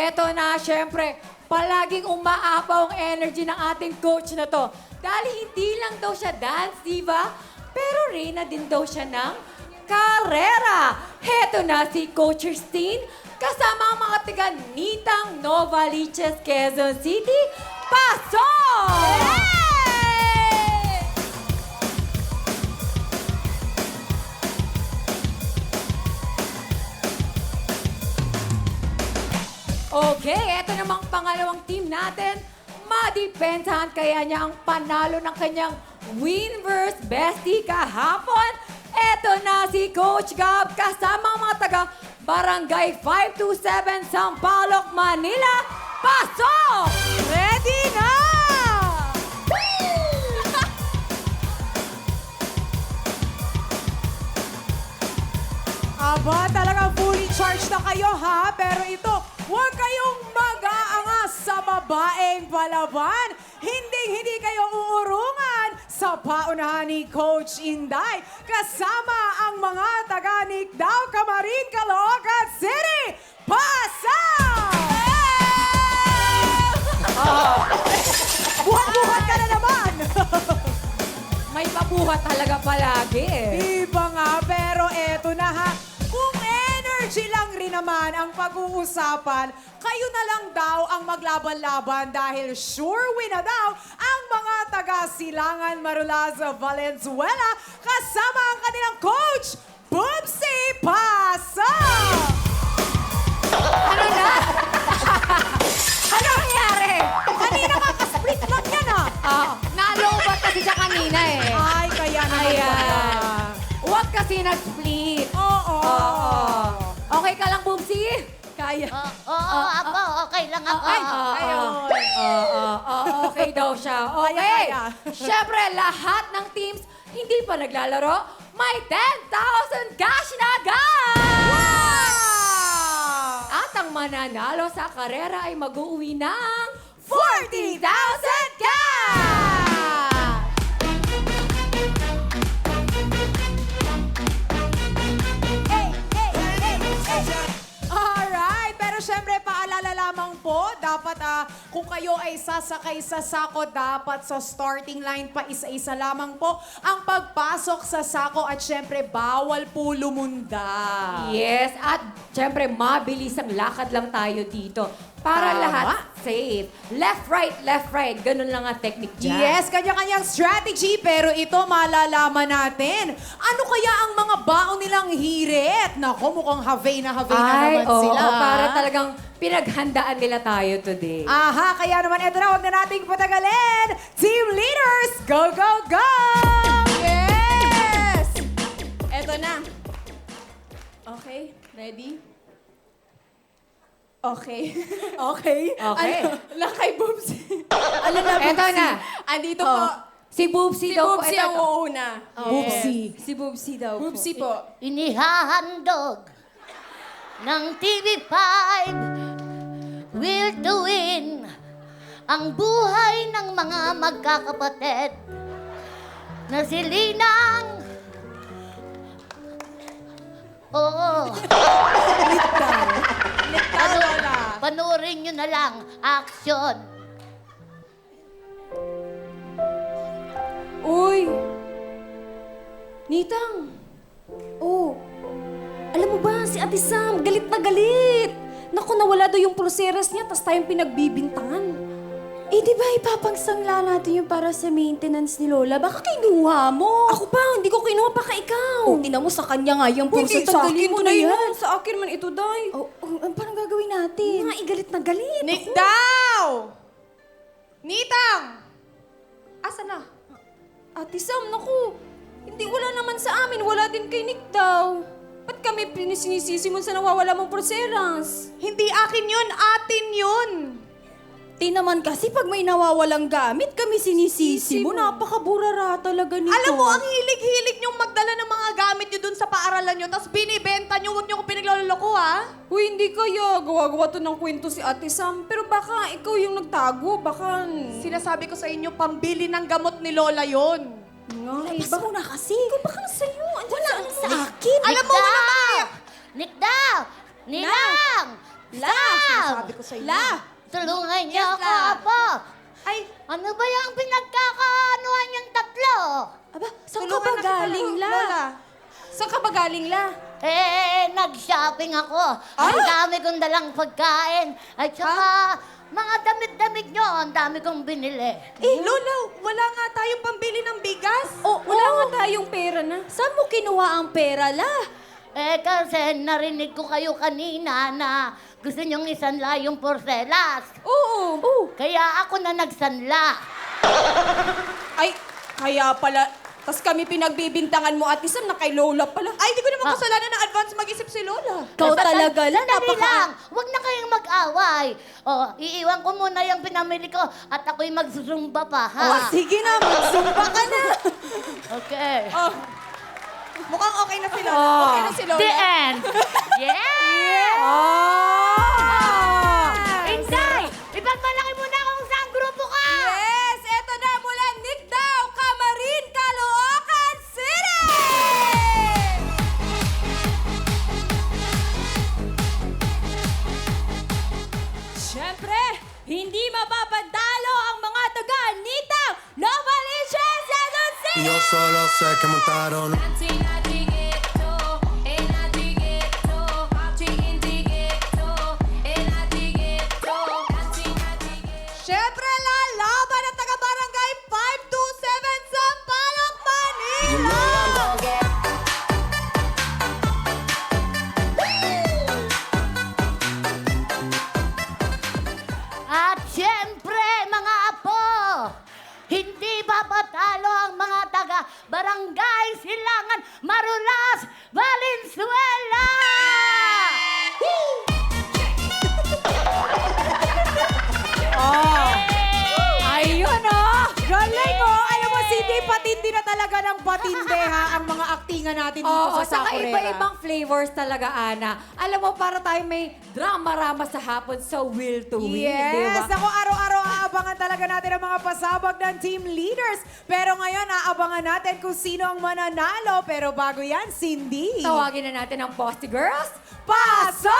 Eto na, syempre, palaging umaapaw ang energy ng ating coach na to. Dahil hindi lang daw siya dance diva, pero reyna din daw siya ng karera. Heto na si Coach Christine, kasama ang mga taga Nitang Novaliches, Quezon City. Pasok! Okay, eto namang pangalawang team natin. Madipensahan kaya niya ang panalo ng kanyang win versus bestie kahapon. Eto na si Coach Gab kasama mga taga Barangay 527 Sampaloc, Manila. Pasok! Ready na! Aba, talagang fully charged na kayo ha. Pero ito, huwag kayong mag-aangas sa babaeng palaban. Hindi, hindi kayo uurungan sa paunahan ni Coach Inday. Kasama ang mga taga Nikdao, Camarin, Caloocan City. Pasa! Buhat-buhat ka na naman! May pabuhat talaga palagi. eh. Iba nga, pero eto na ha. Energy lang rin naman ang pag-uusapan, kayo na lang daw ang maglaban-laban dahil sure win na daw ang mga taga-silangan Marulaza Valenzuela kasama ang kanilang coach, Bubsy Pasa! Ano na? ano nangyari? Kanina ka ka-split lang yan ah! Ah, nalobat kasi siya kanina eh. Ay, kaya naman pala. Ayan. Huwag kasi nag-split. Oo. Oo. Okay ka lang, Bumsi? Kaya. Oo, oo, ako, okay lang ako. Ay, ayun. Oo, oo, okay daw siya. Okay. Kaya. Siyempre, lahat ng teams hindi pa naglalaro, may 10,000 cash na agad! At ang mananalo sa karera ay mag-uwi ng 40,000 cash! Dapat ah, kung kayo ay sasakay sa sako, dapat sa starting line pa isa-isa lamang po ang pagpasok sa sako at syempre bawal po lumunda. Yes, at syempre mabilis ang lakad lang tayo dito. Para Tama. lahat safe. Left, right, left, right. Ganun lang ang technique dyan. Yes, kanya-kanyang strategy, pero ito malalaman natin. Ano kaya ang mga baon nilang hirit? Nako, mukhang have na have na Ay, naman oo, sila. para talagang pinaghandaan nila tayo today. Aha, kaya naman ito na, huwag na nating patagalin. Team leaders, go, go, go! Yes! Eto na. Okay, ready? Okay. okay. Okay. Ano, lakay boobs. ano na, Eto Boobsy? na. Andito Oh, po. Si Boobsy Si daw po. Boobsy Ito, ang ito. uuna. Boobsy. Si Boobsy daw Boobsy po. Inihahandog ng TV5 will to win ang buhay ng mga magkakapatid na si Linang Oo. Pano, panoorin nyo na lang. Action. Uy! Nitang! Oh, alam mo ba, si Ate Sam, galit na galit! Naku, nawala daw yung pulseras niya, tas tayong pinagbibintangan. Eh, di ba ipapangsangla natin yung para sa maintenance ni Lola? Baka kinuha mo. Ako pa, hindi ko kinuha pa ka ikaw. Oh, tinan mo sa kanya nga yung Uy, pulsa. di, sa akin mo to na yan. Sa akin man ito, Day. Oh, oh, ang parang gagawin natin? Nga, igalit na galit. Nick daw! Nitang! Asa na? Ate Sam, naku. Hindi, wala naman sa amin. Wala din kay Nick daw. Ba't kami pinisinisisi mo sa nawawala mong pulseras? Hindi akin yun, atin yun. Ti naman kasi pag may nawawalang gamit, kami sinisisi mo. Napakaburara talaga nito. Alam mo, ang hilig-hilig niyong magdala ng mga gamit niyo dun sa paaralan niyo, tapos binibenta niyo, huwag niyo ko pinagloloko, ha? Uy, hindi kaya. Gawa-gawa to ng kwento si Ate Sam. Pero baka ikaw yung nagtago. Baka... Sinasabi ko sa inyo, pambili ng gamot ni Lola yon. Nga, Labas baka... mo na kasi. Baka sa'yo. Wala sa- sa akin. Alam mo, wala Nick daw! Nick daw! Ninang! La! Sabi ko sa inyo. La! Tulungan niyo Yes, ako. Apo. Ay, Ano ba yung pinagkakaanuhan yung tatlo? Aba, saan ka ba galing, La? Lola. Saan ka ba galing, La? Eh, nag-shopping ako. Ang dami kong dalang pagkain. At saka, mga damit-damit nyo, ang dami kong binili. Eh, Lola, wala nga tayong pambili ng bigas. Oh, wala nga tayong pera na. Saan mo kinuha ang pera, La? Eh, kasi narinig ko kayo kanina na gusto nyong isanla yung porselas. Oo. Oh. Kaya ako na nagsanla. Ay, kaya pala. Tapos kami pinagbibintangan mo at isang na kay Lola pala. Ay, di ko naman Ah. kasalanan na advance mag-isip si Lola. Ikaw talaga, La. Sandali Napaka... lang. Huwag na kayong mag-away. O, iiwan ko muna yung pinamili ko at ako'y magsusumba pa, ha? Oh, sige na, magsumba ka na. Okay. Oh, Mukhang okay na si Lola. Oh. okay na si Lola. The end. Yeah! Oh! City! Yo solo sé que montaron papatalo ang mga taga Barangay Silangan, Marulas, Valenzuela! Patindi na talaga ng patindi ha ang mga aktingan natin dito Oo, sa saka Sakurera. iba-ibang flavors talaga, Ana. Alam mo, para tayo may drama-rama sa hapon sa Will to Win, di Yes! ba? Ako araw-araw aabangan talaga natin ang mga pasabog ng team leaders. Pero ngayon, aabangan natin kung sino ang mananalo. Pero bago yan, Cindy. Tawagin na natin ang Posty Girls. Pasok!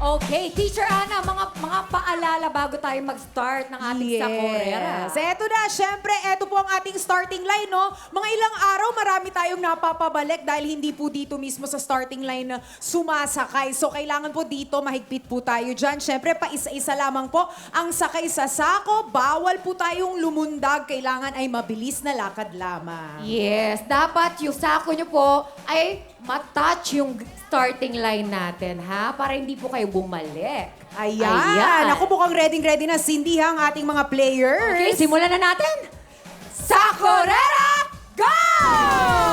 Okay, Teacher Ana, mga mga paalala bago tayo mag-start ng ating. Yes. Eto na, syempre, eto po ang ating starting line, no? Mga ilang araw, marami tayong napapabalik dahil hindi po dito mismo sa starting line na sumasakay. So, kailangan po dito, mahigpit po tayo dyan. Syempre, pa isa-isa lamang po ang sakay sa sako. Bawal po tayong lumundag. Kailangan ay mabilis na lakad lamang. Yes, dapat yung sako nyo po ay matouch yung starting line natin, ha? Para hindi po kayo bumalik. Ayan. Ako mukhang ready-ready na, Cindy, ha, ang ating mga players. Okay, simulan na natin. Sakurera, go!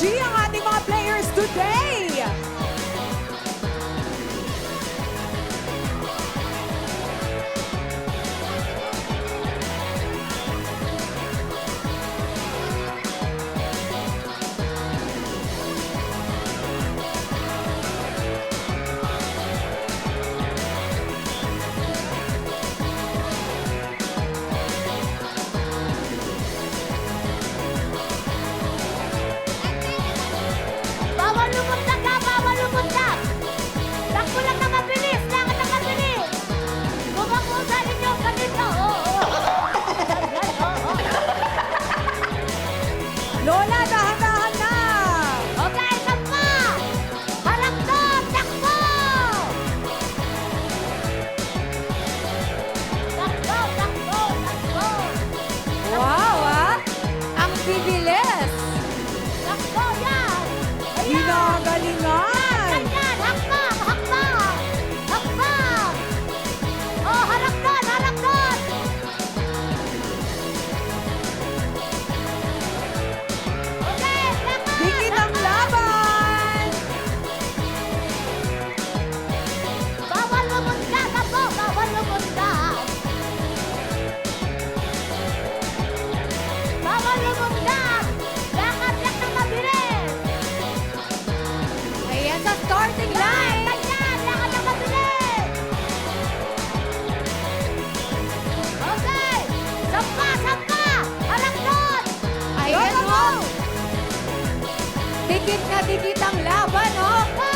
Gia Wow! Dikit na dikit ang laban, oh!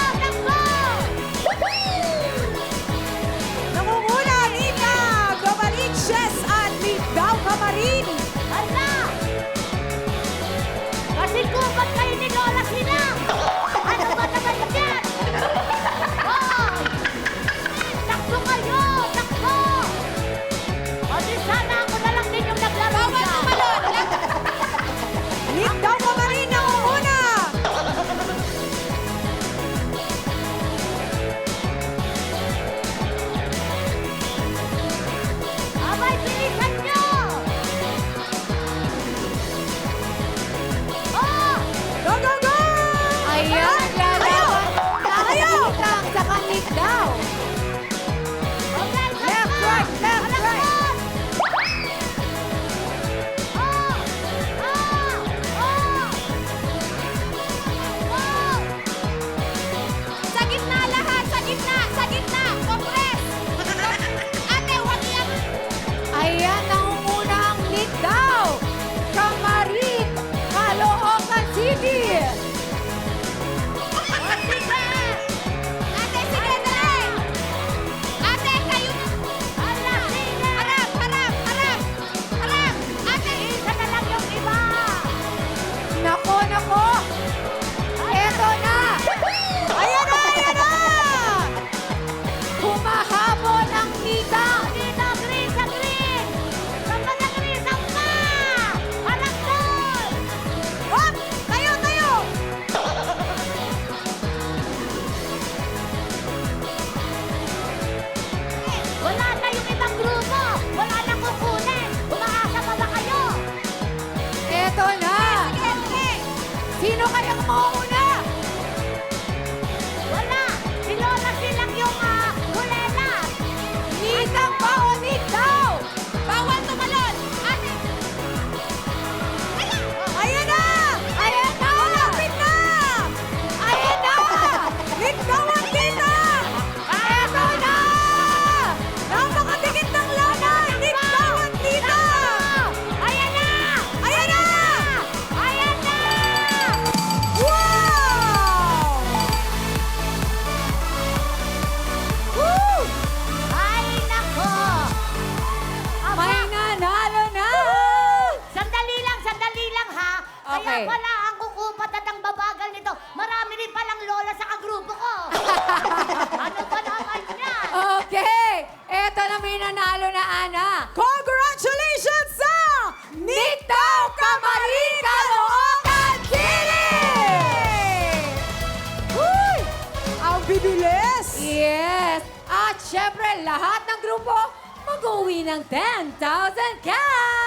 Eh. Okay. pala ang kukupat at ang babagal nito. Marami rin palang lola sa kagrupo ko. ano ba naman yan? Okay! Eto na may nanalo na, Ana. Congratulations sa Nitaw Kamarin Kaloocan City! Uy! Ang bibilis! Yes! At syempre, lahat ng grupo mag-uwi ng 10,000 cash!